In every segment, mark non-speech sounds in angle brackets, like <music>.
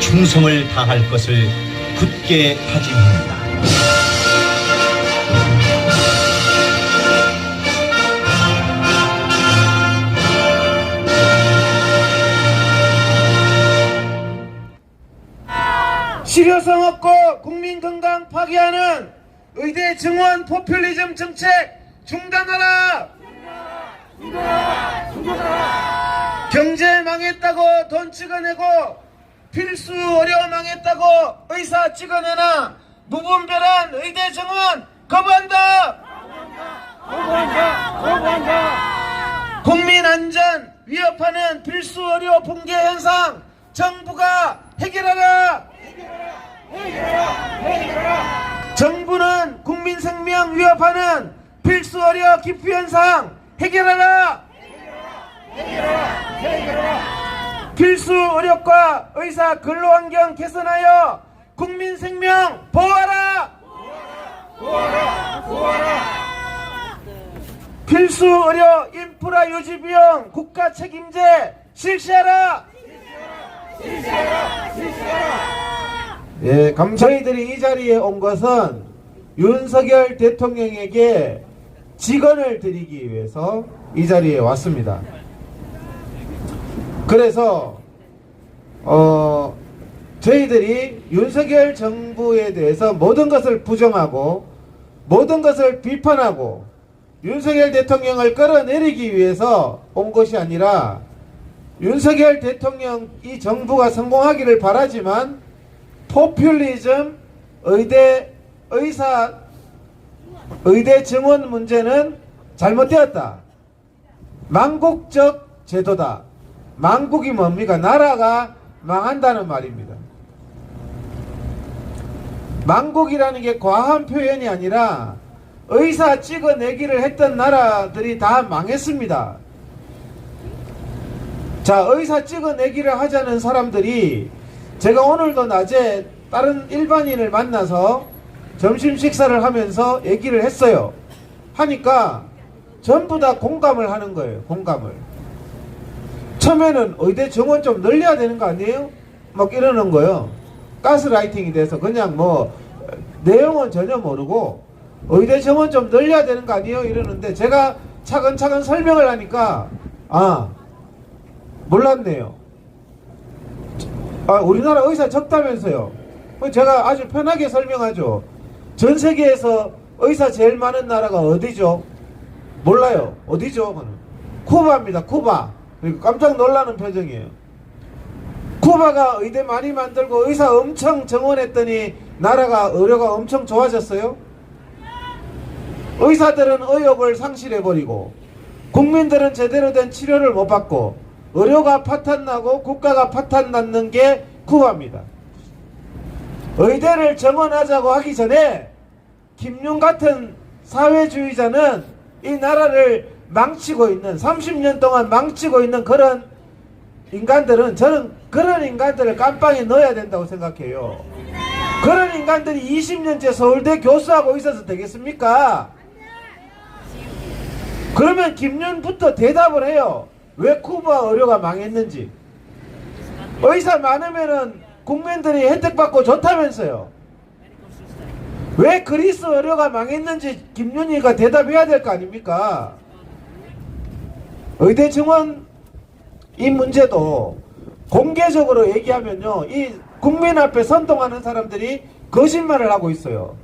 충성을 다할 것을 굳게 다짐합니다. 실효성 없고 국민 건강 파괴하는 의대 증원 포퓰리즘 정책 중단하라! 경제 망했다고 돈 찍어내고 필수 의료 망했다고 의사 찍어내나 무분별한 의대 증원 거부한다! 국민 안전 위협하는 필수 의료 붕괴 현상 정부가 해결하라! 정부는 국민 생명 위협하는 필수 의료 기피 현상 해결하라! 필수 의료과 의사 근로환경 개선하여 국민 생명 보호하라! 필수 의료 인프라 유지 비용 국가 책임제 실시하라! 예, 감 저희들이 이 자리에 온 것은 윤석열 대통령에게 직언을 드리기 위해서 이 자리에 왔습니다. 그래서 어 저희들이 윤석열 정부에 대해서 모든 것을 부정하고 모든 것을 비판하고 윤석열 대통령을 끌어내리기 위해서 온 것이 아니라 윤석열 대통령 이 정부가 성공하기를 바라지만 포퓰리즘 의대 의사 의대 증원 문제는 잘못되었다. 망국적 제도다. 망국이 뭡니까? 나라가 망한다는 말입니다. 망국이라는 게 과한 표현이 아니라 의사 찍어내기를 했던 나라들이 다 망했습니다. 자, 의사 찍어내기를 하자는 사람들이 제가 오늘도 낮에 다른 일반인을 만나서 점심 식사를 하면서 얘기를 했어요. 하니까 전부 다 공감을 하는 거예요. 공감을. 처음에는 의대 정원 좀 늘려야 되는 거 아니에요? 막 이러는 거예요. 가스라이팅이 돼서 그냥 뭐 내용은 전혀 모르고 의대 정원 좀 늘려야 되는 거 아니에요? 이러는데 제가 차근차근 설명을 하니까 아 몰랐네요. 아, 우리나라 의사 적다면서요. 그 제가 아주 편하게 설명하죠. 전 세계에서 의사 제일 많은 나라가 어디죠? 몰라요. 어디죠? 쿠바입니다. 쿠바. 그리고 깜짝 놀라는 표정이에요. 쿠바가 의대 많이 만들고 의사 엄청 정원했더니 나라가 의료가 엄청 좋아졌어요? 의사들은 의욕을 상실해버리고 국민들은 제대로 된 치료를 못 받고 의료가 파탄나고 국가가 파탄났는 게 쿠바입니다. 의대를 정원하자고 하기 전에 김용 같은 사회주의자는 이 나라를 망치고 있는 30년 동안 망치고 있는 그런 인간들은 저는 그런 인간들을 깜빵에 넣어야 된다고 생각해요. 그런 인간들이 20년째 서울대 교수하고 있어서 되겠습니까? 그러면 김윤부터 대답을 해요. 왜 쿠바 의료가 망했는지. 의사 많으면은 국민들이 혜택 받고 좋다면서요. 왜 그리스 의료가 망했는지 김윤희가 대답해야 될 거 아닙니까? 의대 증원 이 문제도 공개적으로 얘기하면요. 이 국민 앞에 선동하는 사람들이 거짓말을 하고 있어요.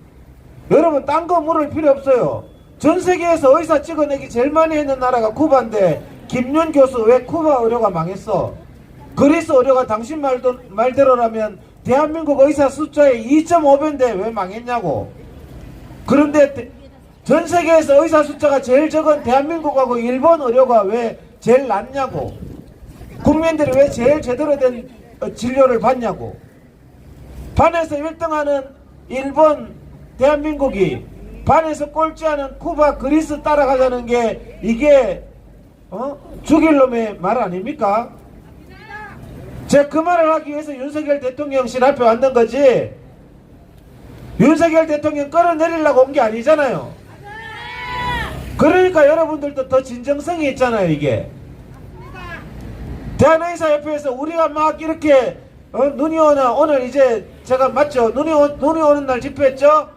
여러분 딴 거 물을 필요 없어요. 전 세계에서 의사 찍어내기 제일 많이 했는 나라가 쿠바인데 김윤 교수 왜 쿠바 의료가 망했어? 그리스 의료가 당신 말도, 말대로라면 대한민국 의사 숫자의 2.5배인데 왜 망했냐고. 그런데 대- 전 세계에서 의사 숫자가 제일 적은 대한민국하고 일본 의료가 왜 제일 낫냐고. 국민들이 왜 제일 제대로 된 어, 진료를 받냐고. 반에서 1등하는 일본, 대한민국이 반에서 꼴찌하는 쿠바, 그리스 따라가자는 게 이게 어? 죽일 놈의 말 아닙니까? 제가 그 말을 하기 위해서 윤석열 대통령실 앞에 왔는 거지. 윤석열 대통령 끌어내리려고 온 게 아니잖아요. 그러니까 여러분들도 더 진정성이 있잖아요, 이게. 대한의사협회에서 우리가 막 이렇게 어? 눈이 오나 오늘 이제 제가 맞죠? 눈이 오, 눈이 오는 날 집회했죠?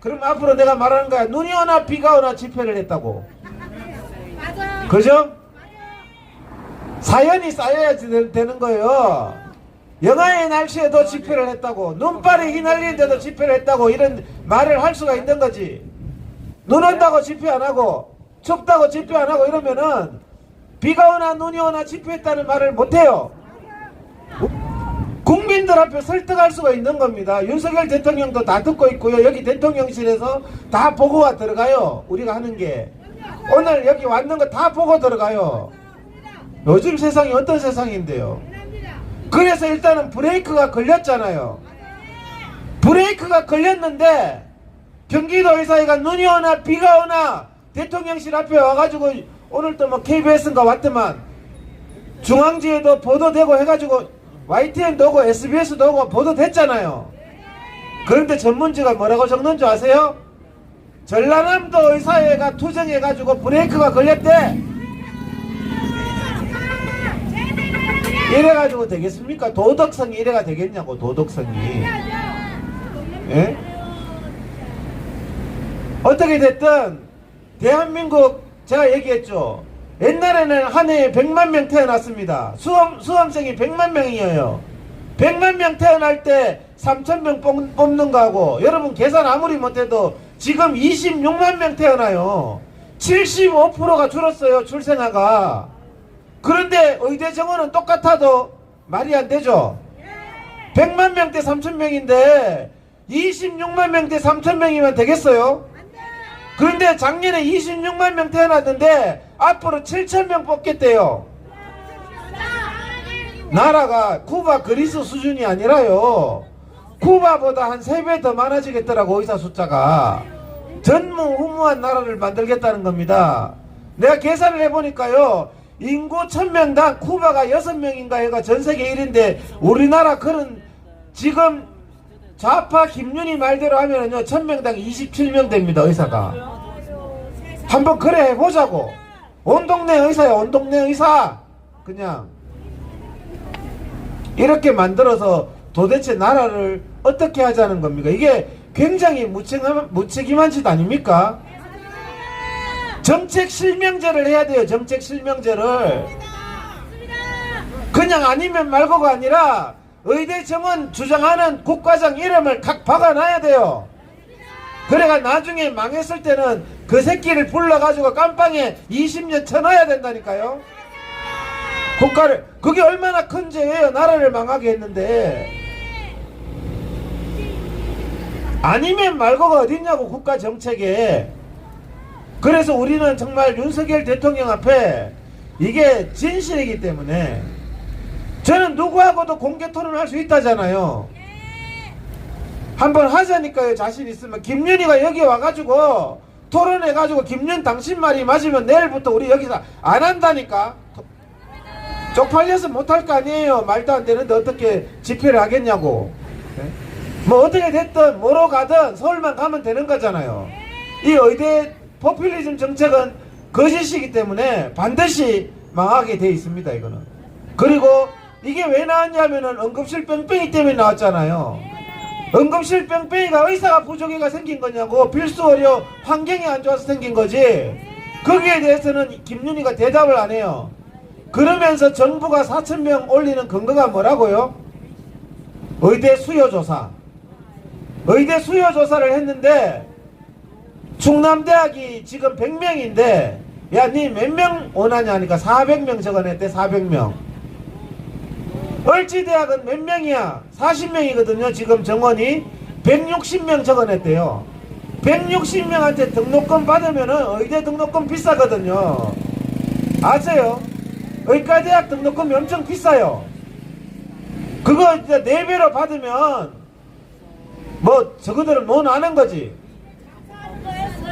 그럼 앞으로 내가 말하는 거야. 눈이 오나 비가 오나 집회를 했다고. 그죠? 사연이 쌓여야지 되- 되는 거예요. 영하의 날씨에도 집회를 했다고, 눈발이 휘날리는데도 집회를 했다고 이런 말을 할 수가 있는 거지. 눈 온다고 집회 안 하고, 춥다고 집회 안 하고 이러면은 비가 오나 눈이 오나 집회했다는 말을 못 해요. 국민들 앞에 설득할 수가 있는 겁니다. 윤석열 대통령도 다 듣고 있고요. 여기 대통령실에서 다 보고가 들어가요. 우리가 하는 게. 오늘 여기 왔는 거 다 보고 들어가요. 요즘 세상이 어떤 세상인데요. 그래서 일단은 브레이크가 걸렸잖아요. 브레이크가 걸렸는데 경기도 의사회가 눈이 오나 비가 오나 대통령실 앞에 와가지고 오늘 또 뭐 KBS인가 왔더만 중앙지에도 보도되고 해가지고 YTN도 오고 SBS도 오고 보도됐잖아요. 그런데 전문지가 뭐라고 적는 줄 아세요? 전라남도 의사회가 투정해가지고 브레이크가 걸렸대. 이래가지고 되겠습니까? 도덕성이 이래가 되겠냐고 도덕성이. 예? 어떻게 됐든 대한민국 제가 얘기했죠. 옛날에는 한 해에 100만 명 태어났습니다. 수험, 수험생이 100만 명이에요. 100만 명 태어날 때 3천 명 뽑- 뽑는 거하고 여러분 계산 아무리 못해도 지금 26만 명 태어나요. 75%가 줄었어요. 출생아가. 그런데 의대 정원은 똑같아도 말이 안 되죠. 100만 명대 3천 명인데 26만 명대 3천 명이면 되겠어요? 그런데 작년에 26만 명 태어났는데 앞으로 7천 명 뽑겠대요. 나라가 쿠바 그리스 수준이 아니라요. 쿠바보다 한 3배 더 많아지겠더라고 의사 숫자가. 전무후무한 나라를 만들겠다는 겁니다. 내가 계산을 해보니까요. 인구 1000명당 쿠바가 6명인가 해가 전 세계 1인데 우리나라 그런 지금 좌파 김윤희 말대로 하면은요 1000명당 27명 됩니다 의사가. 한번 그래 해보자고. 온 동네 의사야 온 동네 의사. 그냥. 이렇게 만들어서 도대체 나라를 어떻게 하자는 겁니까? 이게 굉장히 무책임한, 무책임한 짓 아닙니까? 정책 실명제를 해야 돼요 정책 실명제를. 그냥 아니면 말고가 아니라 의대 정원 주장하는 국과장 이름을 각 박아놔야 돼요. 그래가 나중에 망했을 때는 그 새끼를 불러가지고 깜빵에 20년 쳐넣어야 된다니까요. 국가를 그게 얼마나 큰 죄예요. 나라를 망하게 했는데 아니면 말고가 어딨냐고 국가 정책에 그래서 우리는 정말 윤석열 대통령 앞에 이게 진실이기 때문에 저는 누구하고도 공개 토론할 수 있다잖아요. 한번 하자니까요. 자신 있으면 김윤희가 여기 와가지고 토론해가지고 김윤 당신 말이 맞으면 내일부터 우리 여기서 안 한다니까. 쪽팔려서 못할 거 아니에요. 말도 안 되는데 어떻게 집회를 하겠냐고. 네? 뭐 어떻게 됐든 뭐로 가든 서울만 가면 되는 거잖아요. 이 의대 포퓰리즘 정책은 거짓이기 때문에 반드시 망하게 돼 있습니다. 이거는. 그리고 이게 왜 나왔냐면은 응급실 뺑뺑이 때문에 나왔잖아요. 응급실 뺑뺑이가 의사가 부족해가 생긴 거냐고 필수 의료 환경이 안 좋아서 생긴 거지. 거기에 대해서는 김윤희가 대답을 안 해요. 그러면서 정부가 4천 명 올리는 근거가 뭐라고요? 의대 수요 조사. 의대 수요 조사를 했는데 충남대학이 지금 100명인데 야 니 몇 명 원하냐 하니까 400명 적어냈대 400명 을지대학은 몇 명이야? 40명이거든요. 지금 정원이 160명 적어냈대요. 160명한테 등록금 받으면은 의대 등록금 비싸거든요. 아세요? 의과대학 등록금이 엄청 비싸요. 그거 이제 4배로 받으면 뭐 저거들은 뭐 나는 거지?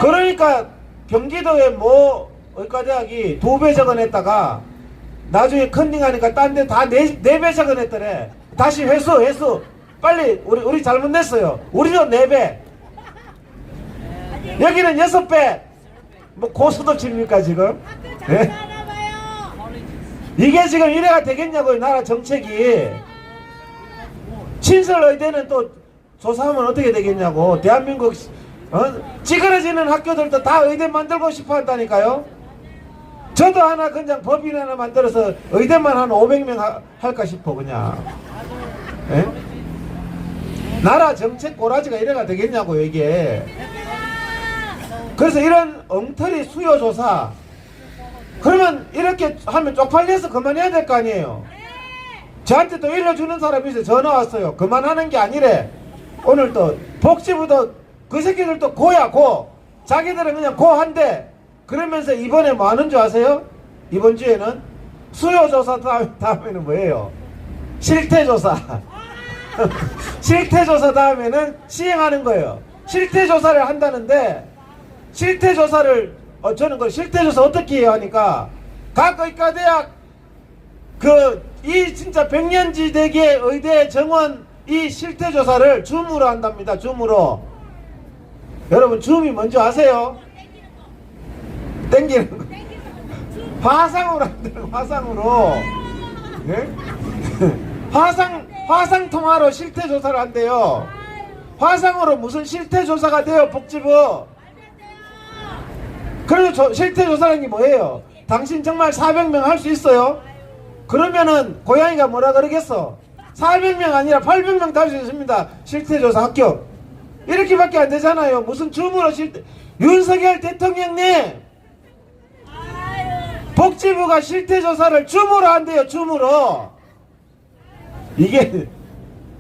그러니까 경기도에 뭐 의과대학이 두배 적어냈다가 나중에 컨닝하니까 딴 데 다네배 적어냈더래. 다시 회수 회수. 빨리 우리 우리 잘못 냈어요. 우리도 네 배. 여기는 여섯 배 뭐 고수도 칩니까 지금? 예? 이게 지금 이래가 되겠냐고요 나라 정책이. 신설 의대는 또 조사하면 어떻게 되겠냐고. 대한민국 어? 찌그러지는 학교들도 다 의대 만들고 싶어 한다니까요 저도 하나 그냥 법인 하나 만들어서 의대만 한 500명 하- 할까 싶어 그냥. 예? 나라 정책 꼬라지가 이래가 되겠냐고 이게. 그래서 이런 엉터리 수요 조사 그러면 이렇게 하면 쪽팔려서 그만해야 될 거 아니에요? 저한테 또 일러주는 사람이 있어요. 전화 왔어요. 그만하는 게 아니래. 오늘 또 복지부도 그 새끼들도 고야 고. 자기들은 그냥 고한데 그러면서 이번에 뭐 하는 줄 아세요? 이번 주에는 수요조사 다음, 다음에는 뭐예요? 실태조사 <laughs> 실태조사 다음에는 시행하는 거예요 실태조사를 한다는데 실태조사를 어, 저는 그 실태조사 어떻게 해요 하니까 각 의과대학 그 이 진짜 백년지대계 의대 정원 이 실태조사를 줌으로 한답니다 줌으로 여러분 줌이 뭔지 아세요? 땡기는 거 화상으로 한다는 화상으로 네? <laughs> 화상 화상 통화로 실태 조사를 한대요. 화상으로 무슨 실태 조사가 돼요 복지부. 저 실태 조사라는 게 뭐예요? 당신 정말 400명 할 수 있어요? 그러면은 고양이가 뭐라 그러겠어? 400명 아니라 800명도 할수 있습니다. 실태 조사 합격. 이렇게밖에 안 되잖아요. 무슨 줌으로 실태 윤석열 대통령님 복지부가 실태조사를 줌으로 한대요 줌으로. 이게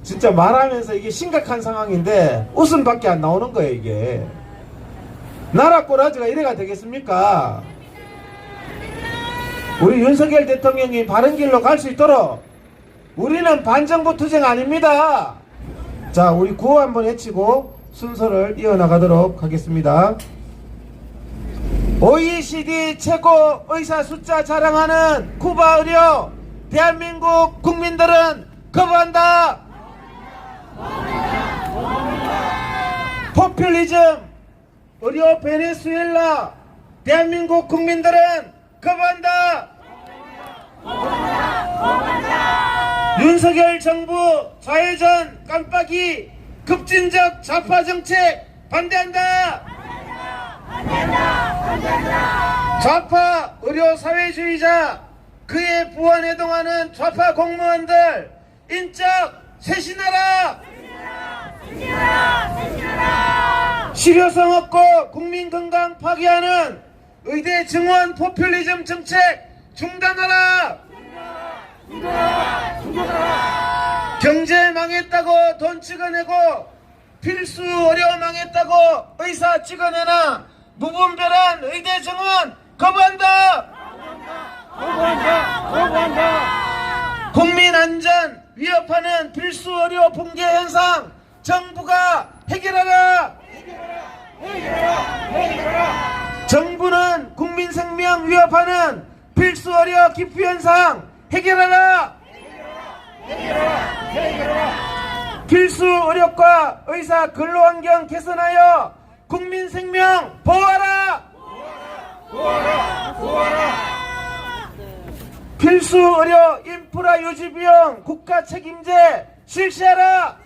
진짜 말하면서 이게 심각한 상황인데 웃음밖에 안 나오는 거예요 이게. 나라 꼬라지가 이래가 되겠습니까? 우리 윤석열 대통령이 바른 길로 갈 수 있도록 우리는 반정부 투쟁 아닙니다. 자 우리 구호 한번 외치고 순서를 이어나가도록 하겠습니다 OECD 최고 의사 숫자 자랑하는 쿠바 의료 대한민국 국민들은 거부한다. 포퓰리즘 의료 베네수엘라 대한민국 국민들은 거부한다. 윤석열 정부 좌회전 깜빡이 급진적 좌파 정책 반대한다. 좌파 의료 사회주의자 그에 부안 해동하는 좌파 공무원들 인적 쇄신하라! 실효성 없고 국민 건강 파괴하는 의대 증원 포퓰리즘 정책 중단하라! 경제 망했다고 돈 찍어내고 필수 의료 망했다고 의사 찍어내나 무분별한 의대 정원 거부한다. 국민 안전 위협하는 필수 의료 붕괴 현상 정부가 해결하라. 정부는 국민 생명 위협하는 필수 의료 기피 현상 해결하라. 필수 의료과 의사 근로환경 개선하여 국민 생명 보호하라. 필수 의료 인프라 유지 비용 국가 책임제 실시하라.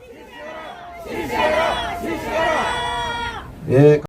예.